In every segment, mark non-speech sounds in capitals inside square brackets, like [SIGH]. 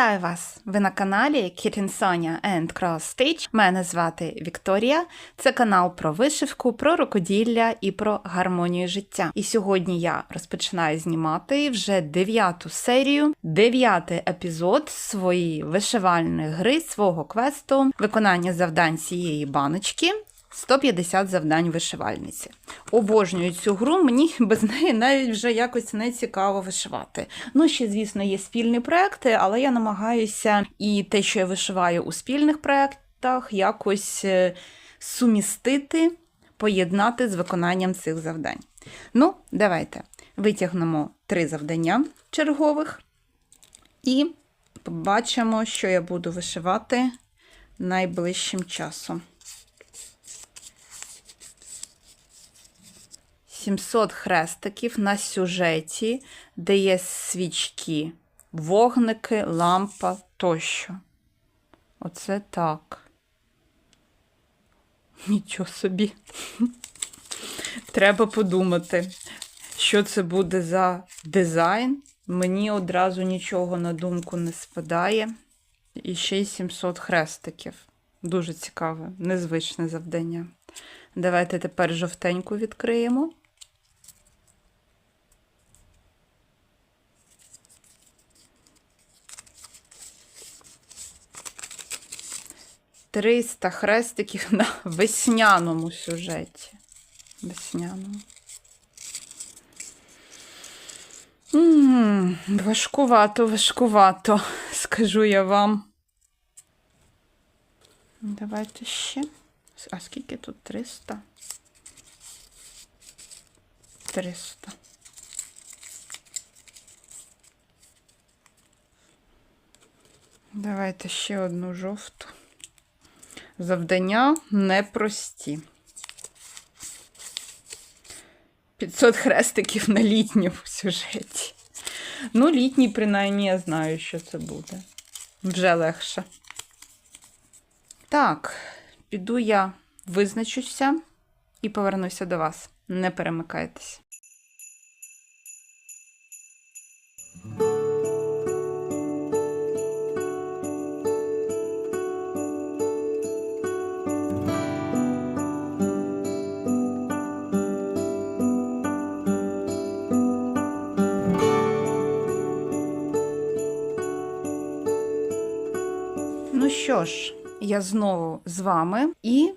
Вітаю вас! Ви на каналі Kitten Sonia and Cross Stitch. Мене звати Вікторія. Це канал про вишивку, про рукоділля і про гармонію життя. І сьогодні я розпочинаю знімати вже дев'яту серію, дев'ятий епізод своєї вишивальної гри, свого квесту, виконання завдань цієї баночки. 150 завдань вишивальниці. Обожнюю цю гру, мені [LAUGHS] без неї навіть вже якось не цікаво вишивати. Ну, ще, звісно, є спільні проекти, але я намагаюся і те, що я вишиваю у спільних проєктах, якось е, сумістити, поєднати з виконанням цих завдань. Ну, давайте витягнемо три завдання чергових і побачимо, що я буду вишивати найближчим часом. 700 хрестиків на сюжеті, де є свічки, вогники, лампа тощо. Оце так. Нічого собі. [LAUGHS] Треба подумати, що це буде за дизайн. Мені одразу нічого на думку не спадає. І ще й 700 хрестиків. Дуже цікаве, незвичне завдання. Давайте тепер жовтеньку відкриємо. 300 хрестиків на весняному сюжеті. Весняному. М -м, важкувато, важкувато, скажу я вам. Давайте ще. А скільки тут 300? 300. Давайте ще одну жовту. Завдання непрості. 500 хрестиків на літньому сюжеті. Ну, літній, принаймні, я знаю, що це буде. Вже легше. Так, піду я визначуся і повернуся до вас. Не перемикайтесь. Що ж, я знову з вами і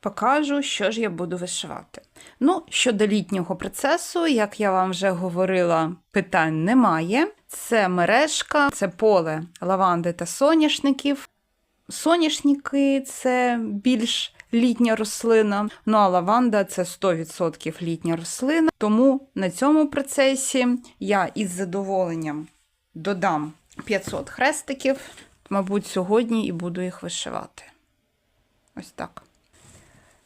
покажу, що ж я буду вишивати. Ну, щодо літнього процесу, як я вам вже говорила, питань немає. Це мережка, це поле лаванди та соняшників. Соняшники це більш літня рослина, ну а лаванда це 100% літня рослина. Тому на цьому процесі я із задоволенням додам 500 хрестиків мабуть, сьогодні і буду їх вишивати. Ось так.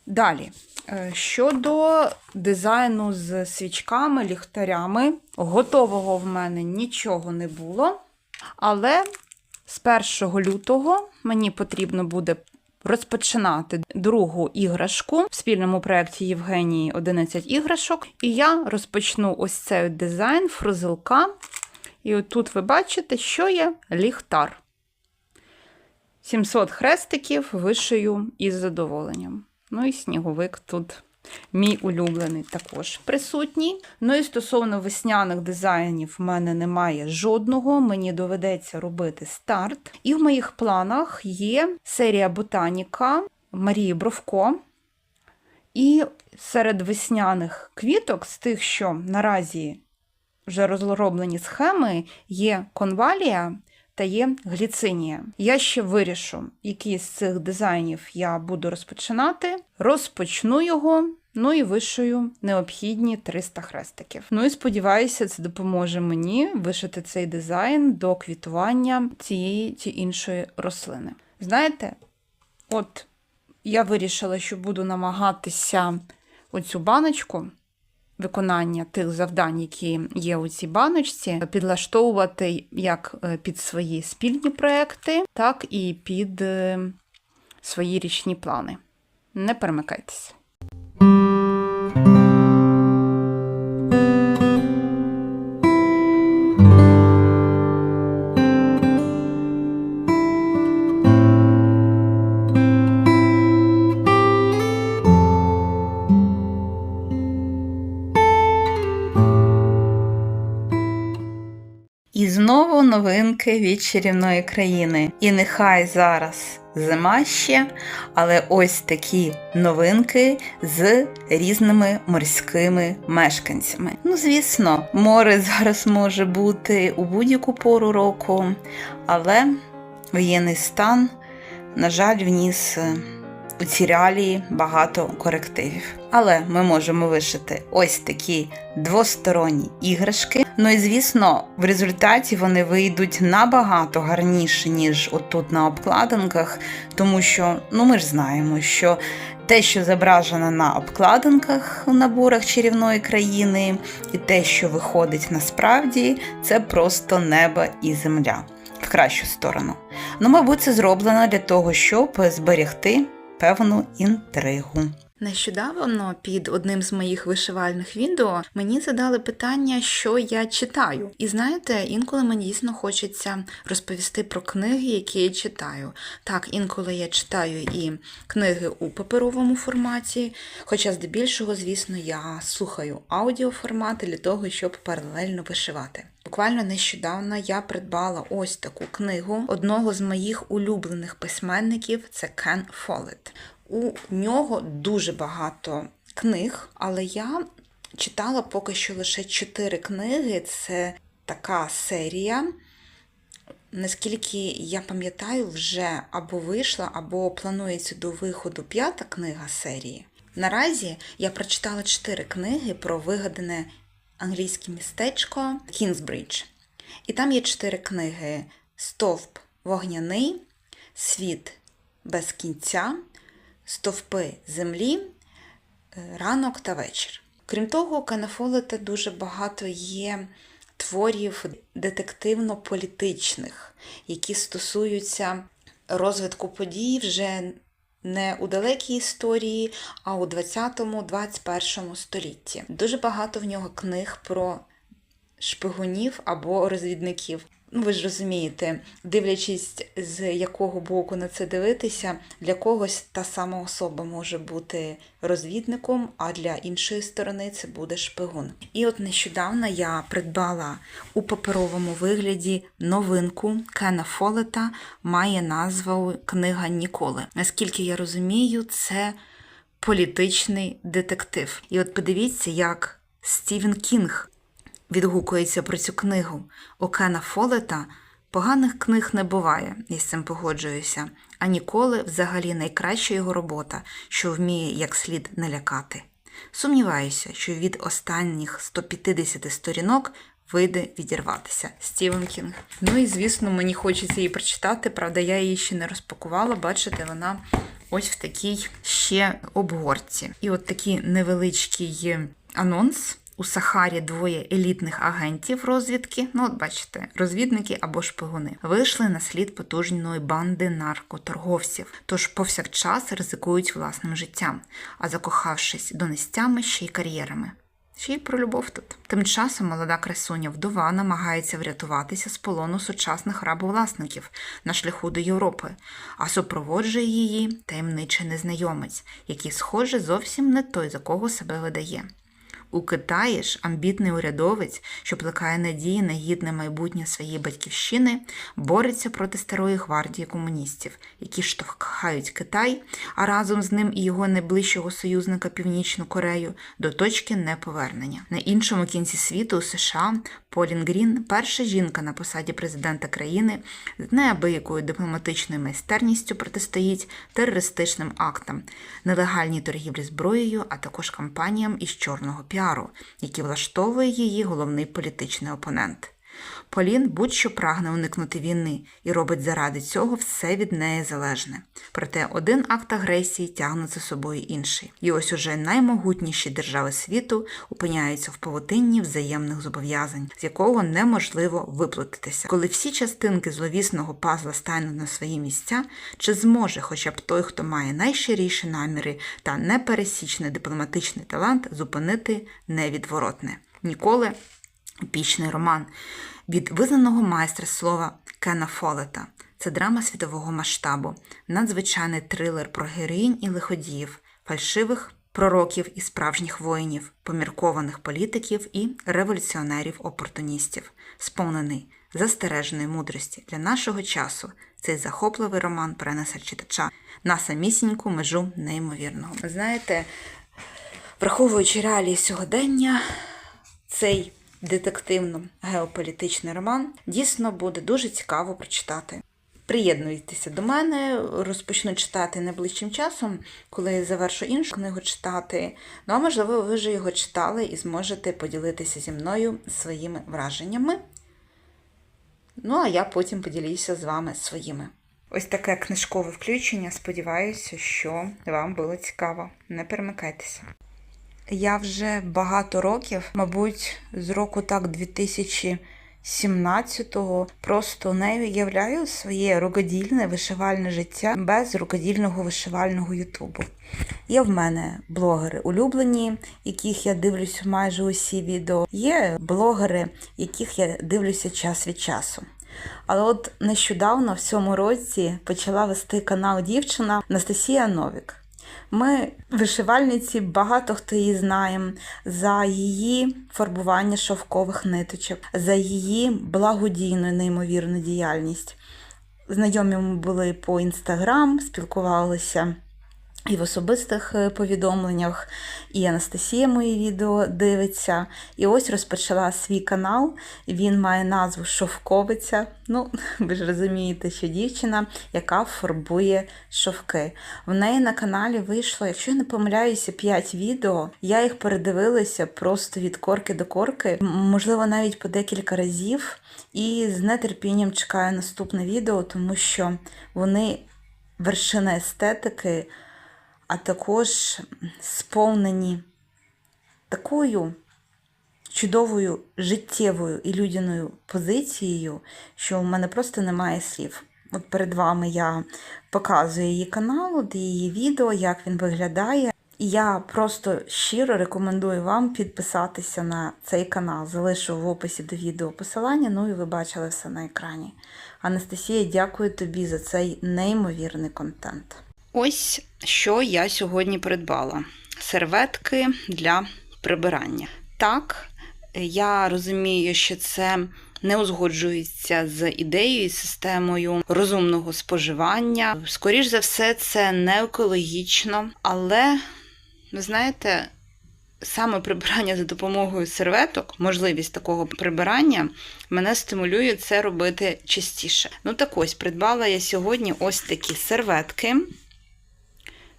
Далі. Е, щодо дизайну з свічками, ліхтарями, готового в мене нічого не було. Але з 1 лютого мені потрібно буде розпочинати другу іграшку в спільному проєкті Євгенії 11 іграшок. І я розпочну ось цей дизайн фрузилка. І от тут ви бачите, що є ліхтар. 700 хрестиків вишию із задоволенням. Ну і сніговик тут мій улюблений також присутній. Ну і стосовно весняних дизайнів, в мене немає жодного, мені доведеться робити старт. І в моїх планах є серія Ботаніка Марії Бровко. І серед весняних квіток, з тих, що наразі вже розроблені схеми, є конвалія та є гліцинія. Я ще вирішу, який з цих дизайнів я буду розпочинати. Розпочну його. Ну і вишию необхідні 300 хрестиків. Ну і сподіваюся, це допоможе мені вишити цей дизайн до квітування цієї чи іншої рослини. Знаєте, от я вирішила, що буду намагатися оцю баночку виконання тих завдань, які є у цій баночці, підлаштовувати як е, під свої спільні проекти, так і під е, свої річні плани. Не перемикайтеся. Новинки від чарівної країни. І нехай зараз зима ще, але ось такі новинки з різними морськими мешканцями. Ну, звісно, море зараз може бути у будь-яку пору року, але воєнний стан, на жаль, вніс. У ці реалії багато корективів. Але ми можемо вишити ось такі двосторонні іграшки. Ну і звісно, в результаті вони вийдуть набагато гарніше, ніж отут на обкладинках, тому що ну ми ж знаємо, що те, що зображено на обкладинках у наборах чарівної країни, і те, що виходить насправді, це просто небо і земля в кращу сторону. Ну, мабуть, це зроблено для того, щоб зберегти певну інтригу. Нещодавно під одним з моїх вишивальних відео мені задали питання, що я читаю. І знаєте, інколи мені дійсно хочеться розповісти про книги, які я читаю. Так, інколи я читаю і книги у паперовому форматі, хоча здебільшого, звісно, я слухаю аудіоформати для того, щоб паралельно вишивати. Буквально нещодавно я придбала ось таку книгу одного з моїх улюблених письменників це Кен Фолет. У нього дуже багато книг, але я читала поки що лише чотири книги. Це така серія. Наскільки я пам'ятаю, вже або вийшла, або планується до виходу п'ята книга серії. Наразі я прочитала чотири книги про вигадане англійське містечко Кінзбридж. І там є чотири книги: Стовп вогняний, Світ без кінця, Стовпи землі, е, ранок та вечір. Крім того, у Кена Фолета дуже багато є творів детективно-політичних, які стосуються розвитку подій вже не у далекій історії, а у 20-21 столітті. Дуже багато в нього книг про шпигунів або розвідників. Ну, ви ж розумієте, дивлячись, з якого боку на це дивитися, для когось та сама особа може бути розвідником, а для іншої сторони це буде шпигун. І от нещодавно я придбала у паперовому вигляді новинку Кена Фолета, має назву Книга Ніколи. Наскільки я розумію, це політичний детектив. І от подивіться, як Стівен Кінг відгукується про цю книгу. У Кена Фолета поганих книг не буває, я з цим погоджуюся, а ніколи взагалі найкраща його робота, що вміє як слід не лякати. Сумніваюся, що від останніх 150 сторінок вийде відірватися. Стівен Кінг. Ну і звісно, мені хочеться її прочитати, правда, я її ще не розпакувала. Бачите, вона ось в такій ще обгорці. І от такий невеличкий анонс. У Сахарі двоє елітних агентів розвідки, ну от бачите, розвідники або шпигуни, вийшли на слід потужної банди наркоторговців, тож повсякчас ризикують власним життям, а закохавшись донестями ще й кар'єрами. Ще й про любов тут. Тим часом молода красуня вдова намагається врятуватися з полону сучасних рабовласників на шляху до Європи, а супроводжує її таємничий незнайомець, який, схоже, зовсім не той, за кого себе видає. У Китаї ж амбітний урядовець, що плекає надії на гідне майбутнє своєї батьківщини, бореться проти старої гвардії комуністів, які штовхають Китай, а разом з ним і його найближчого союзника Північну Корею до точки неповернення. На іншому кінці світу у США Полін Грін, перша жінка на посаді президента країни, з неабиякою дипломатичною майстерністю протистоїть терористичним актам, нелегальній торгівлі зброєю, а також кампаніям із чорного піару, які влаштовує її головний політичний опонент. Полін будь-що прагне уникнути війни і робить заради цього все від неї залежне. Проте один акт агресії тягне за собою інший. І ось уже наймогутніші держави світу опиняються в павутинні взаємних зобов'язань, з якого неможливо виплутатися. Коли всі частинки зловісного пазла стануть на свої місця, чи зможе хоча б той, хто має найщиріші наміри та непересічний дипломатичний талант, зупинити невідворотне? Ніколи епічний роман від визнаного майстра слова Кена Фолета. Це драма світового масштабу, надзвичайний трилер про героїнь і лиходіїв, фальшивих пророків і справжніх воїнів, поміркованих політиків і революціонерів-опортуністів, сповнений застереженої мудрості для нашого часу цей захопливий роман перенесе читача на самісіньку межу неймовірного. Знаєте, враховуючи реалії сьогодення, цей детективно-геополітичний роман дійсно буде дуже цікаво прочитати. Приєднуйтеся до мене, розпочну читати найближчим часом, коли завершу іншу книгу читати. Ну а можливо, ви вже його читали і зможете поділитися зі мною своїми враженнями. Ну, а я потім поділюся з вами своїми. Ось таке книжкове включення. Сподіваюся, що вам було цікаво. Не перемикайтеся. Я вже багато років, мабуть, з року так 2017-го, просто не уявляю своє рукодільне вишивальне життя без рукодільного вишивального Ютубу. Є в мене блогери улюблені, яких я дивлюся майже усі відео. Є блогери, яких я дивлюся час від часу. Але от нещодавно в цьому році почала вести канал дівчина Анастасія Новік. Ми вишивальниці, багато хто її знає за її фарбування шовкових ниточок, за її благодійну неймовірну діяльність. Знайомі ми були по інстаграм, спілкувалися і в особистих е, повідомленнях, і Анастасія мої відео дивиться. І ось розпочала свій канал. Він має назву Шовковиця. Ну, [LAUGHS] ви ж розумієте, що дівчина, яка фарбує шовки. В неї на каналі вийшло, якщо я не помиляюся, 5 відео. Я їх передивилася просто від корки до корки, можливо, навіть по декілька разів. І з нетерпінням чекаю наступне відео, тому що вони вершина естетики а також сповнені такою чудовою життєвою і людяною позицією, що в мене просто немає слів. От перед вами я показую її канал, її відео, як він виглядає. І я просто щиро рекомендую вам підписатися на цей канал. Залишу в описі до відео посилання, ну і ви бачили все на екрані. Анастасія, дякую тобі за цей неймовірний контент. Ось що я сьогодні придбала: серветки для прибирання. Так, я розумію, що це не узгоджується з ідеєю і системою розумного споживання. Скоріш за все, це не екологічно, але ви знаєте. Саме прибирання за допомогою серветок, можливість такого прибирання, мене стимулює це робити частіше. Ну так ось, придбала я сьогодні ось такі серветки.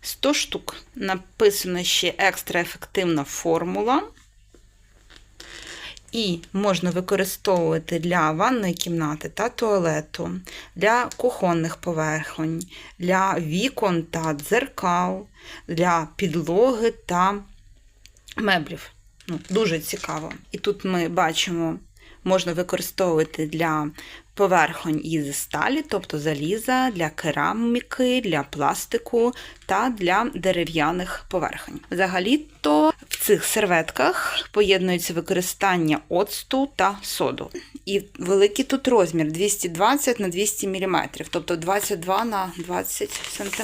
100 штук. Написано ще екстра ефективна формула. І можна використовувати для ванної кімнати та туалету, для кухонних поверхонь, для вікон та дзеркал, для підлоги та меблів. Ну, дуже цікаво. І тут ми бачимо, можна використовувати для поверхонь із сталі, тобто заліза, для кераміки, для пластику та для дерев'яних поверхонь. Взагалі-то в цих серветках поєднується використання оцту та соду. І великий тут розмір 220 на 200 мм, тобто 22 на 20 см.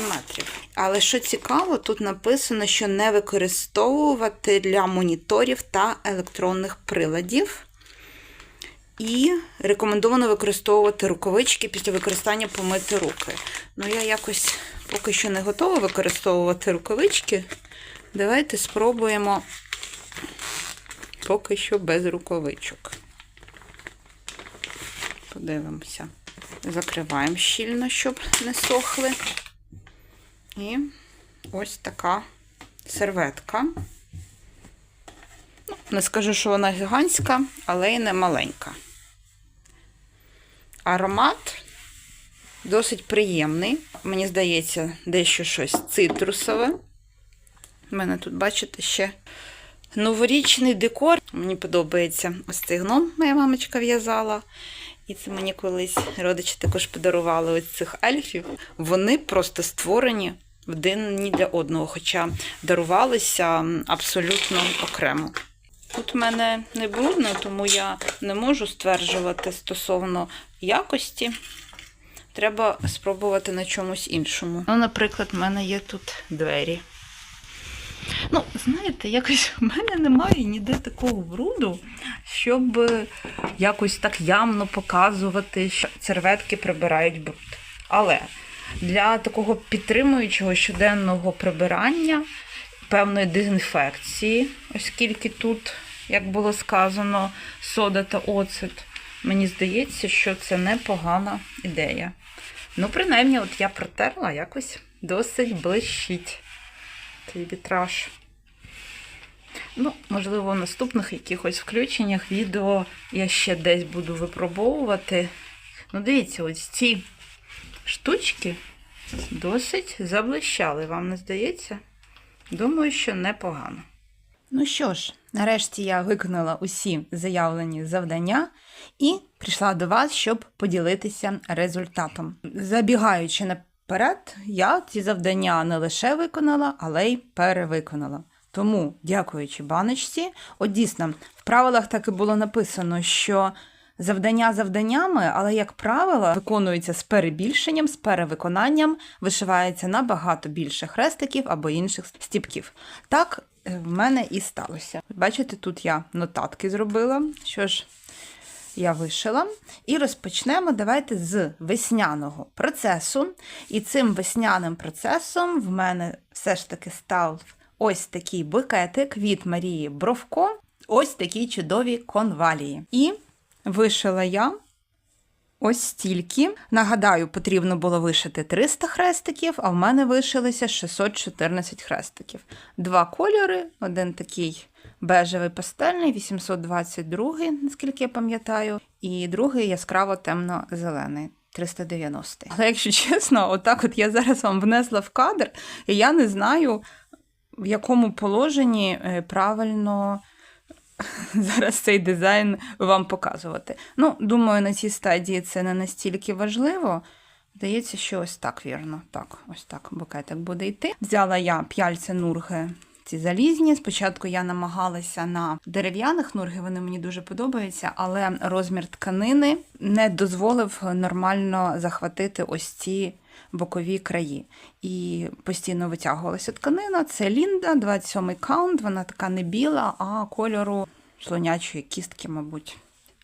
Але що цікаво, тут написано, що не використовувати для моніторів та електронних приладів. І рекомендовано використовувати рукавички після використання помити руки. Ну, я якось поки що не готова використовувати рукавички. Давайте спробуємо поки що без рукавичок. Подивимося. Закриваємо щільно, щоб не сохли. І ось така серветка. Ну, не скажу, що вона гігантська, але й не маленька. Аромат досить приємний. Мені здається, дещо щось цитрусове. У мене тут, бачите, ще новорічний декор. Мені подобається ось цей гном, моя мамочка в'язала. І це мені колись родичі також подарували ось цих ельфів. Вони просто створені один для одного, хоча дарувалися абсолютно окремо. Тут в мене не брудно, тому я не можу стверджувати стосовно якості. Треба спробувати на чомусь іншому. Ну, наприклад, в мене є тут двері. Ну, знаєте, якось в мене немає ніде такого бруду, щоб якось так явно показувати, що серветки прибирають бруд. Але для такого підтримуючого щоденного прибирання, певної дезінфекції, оскільки тут, як було сказано, сода та оцет, мені здається, що це непогана ідея. Ну, принаймні, от я протерла якось досить блищить цей вітраж. Ну, можливо, в наступних якихось включеннях відео я ще десь буду випробовувати. Ну, дивіться, ось ці штучки досить заблищали, вам не здається? Думаю, що непогано. Ну що ж, нарешті я виконала усі заявлені завдання і прийшла до вас, щоб поділитися результатом. Забігаючи наперед, я ці завдання не лише виконала, але й перевиконала. Тому, дякуючи баночці, от дійсно, в правилах так і було написано, що завдання завданнями, але, як правило, виконуються з перебільшенням, з перевиконанням, вишивається набагато більше хрестиків або інших стіпків. Так е, в мене і сталося. Бачите, тут я нотатки зробила. Що ж, я вишила. І розпочнемо давайте з весняного процесу. І цим весняним процесом в мене все ж таки став ось такий букетик від Марії Бровко. Ось такі чудові конвалії. І вишила я ось стільки. Нагадаю, потрібно було вишити 300 хрестиків, а в мене вишилося 614 хрестиків. Два кольори, один такий бежевий пастельний, 822, наскільки я пам'ятаю, і другий яскраво темно-зелений. 390. Але якщо чесно, отак от я зараз вам внесла в кадр, і я не знаю, в якому положенні е, правильно [LAUGHS] зараз цей дизайн вам показувати. Ну, думаю, на цій стадії це не настільки важливо. Здається, що ось так вірно. Так, ось так букетик буде йти. Взяла я п'яльця нурги. Ці залізні. Спочатку я намагалася на дерев'яних нурги, вони мені дуже подобаються, але розмір тканини не дозволив нормально захватити ось ці бокові краї. І постійно витягувалася тканина. Це Лінда, 27-й каунт, вона така не біла, а кольору слонячої кістки, мабуть.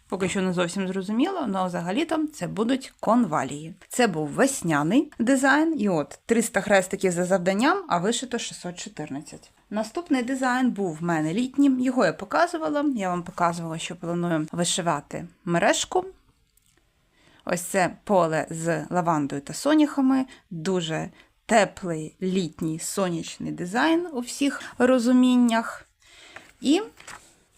Поки що не зовсім зрозуміло, але взагалі там це будуть конвалії. Це був весняний дизайн, і от 300 хрестиків за завданням, а вишито 614. Наступний дизайн був в мене літнім, його я показувала. Я вам показувала, що планую вишивати мережку. Ось це поле з лавандою та соняхами. Дуже теплий літній сонячний дизайн у всіх розуміннях. І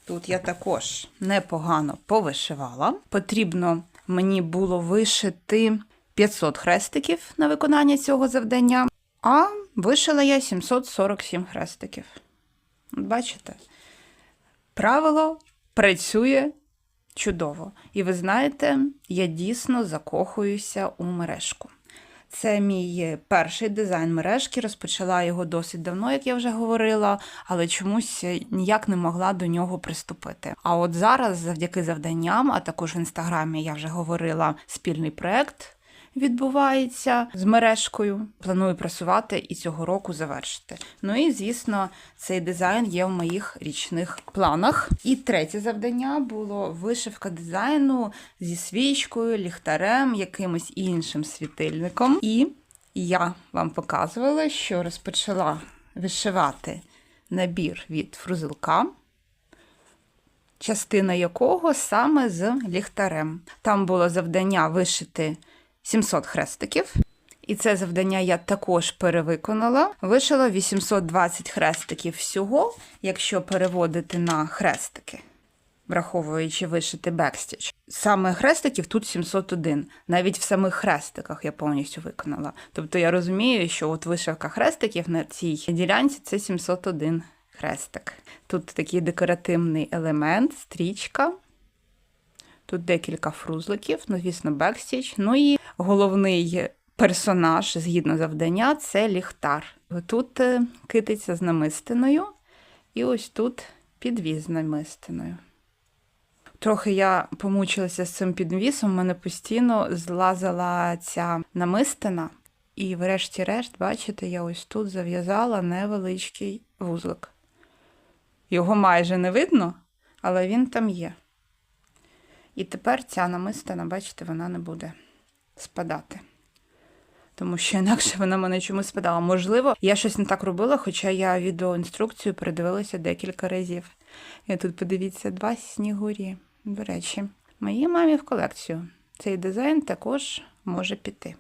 тут я також непогано повишивала. Потрібно мені було вишити 500 хрестиків на виконання цього завдання, а вишила я 747 хрестиків. Бачите? Правило працює чудово. І ви знаєте, я дійсно закохуюся у мережку. Це мій перший дизайн мережки. Розпочала його досить давно, як я вже говорила, але чомусь ніяк не могла до нього приступити. А от зараз, завдяки завданням, а також в інстаграмі я вже говорила, спільний проект відбувається з мережкою. Планую працювати і цього року завершити. Ну і звісно, цей дизайн є в моїх річних планах. І третє завдання було вишивка дизайну зі свічкою, ліхтарем, якимось іншим світильником. І я вам показувала, що розпочала вишивати набір від фрузилка. Частина якого саме з ліхтарем. Там було завдання вишити 700 хрестиків. І це завдання я також перевиконала. Вишила 820 хрестиків всього, якщо переводити на хрестики, враховуючи вишити бекстіч. Саме хрестиків тут 701. Навіть в самих хрестиках я повністю виконала. Тобто я розумію, що от вишивка хрестиків на цій ділянці це 701 хрестик. Тут такий декоративний елемент, стрічка. Тут декілька фрузликів, ну, звісно, бекстіч. Ну і головний персонаж, згідно завдання, це ліхтар. Тут е, китиця з намистиною, і ось тут підвіз з намистиною. Трохи я помучилася з цим підвісом, в мене постійно злазила ця намистина. І врешті-решт, бачите, я ось тут зав'язала невеличкий вузлик. Його майже не видно, але він там є. І тепер ця намистина, бачите, вона не буде спадати. Тому що інакше вона мене чомусь спадала. Можливо, я щось не так робила, хоча я відеоінструкцію передивилася декілька разів. І тут подивіться два снігурі. До речі, моїй мамі в колекцію. Цей дизайн також може піти.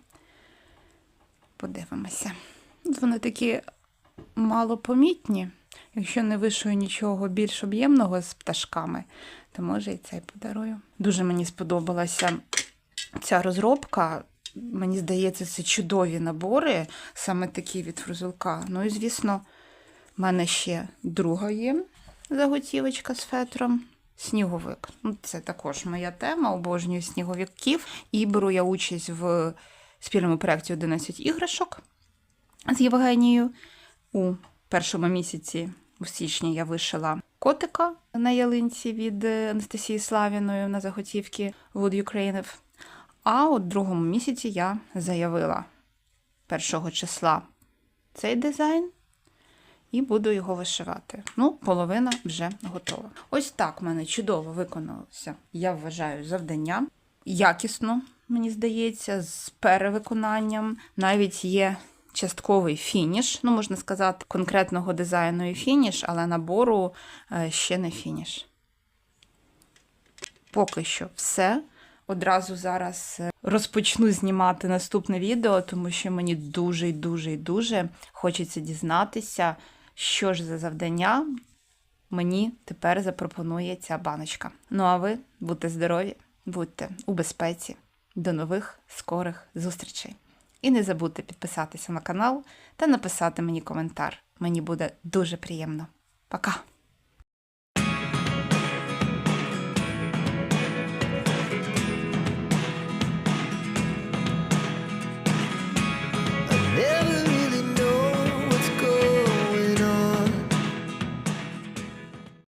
Подивимося. Вони такі малопомітні. Якщо не вишую нічого більш об'ємного з пташками, то може і цей подарую. Дуже мені сподобалася ця розробка. Мені здається, це чудові набори, саме такі від фрузелка. Ну і, звісно, в мене ще друга є заготівочка з фетром. Сніговик. Ну, це також моя тема, обожнюю сніговиків. І беру я участь в спільному проєкті 11 іграшок з Євгенією. У першому місяці, у січні, я вишила котика на ялинці від Анастасії Славіної на заготівки Wood Ukraine. А у другому місяці я заявила першого числа цей дизайн і буду його вишивати. Ну, половина вже готова. Ось так в мене чудово виконалося, я вважаю, завдання. Якісно, мені здається, з перевиконанням. Навіть є частковий фініш, ну, можна сказати, конкретного дизайну і фініш, але набору е, ще не фініш. Поки що все. Одразу зараз е, розпочну знімати наступне відео, тому що мені дуже і дуже і дуже хочеться дізнатися, що ж за завдання мені тепер запропонує ця баночка. Ну а ви будьте здорові, будьте у безпеці. До нових скорих зустрічей. І не забудьте підписатися на канал та написати мені коментар. Мені буде дуже приємно. Пока!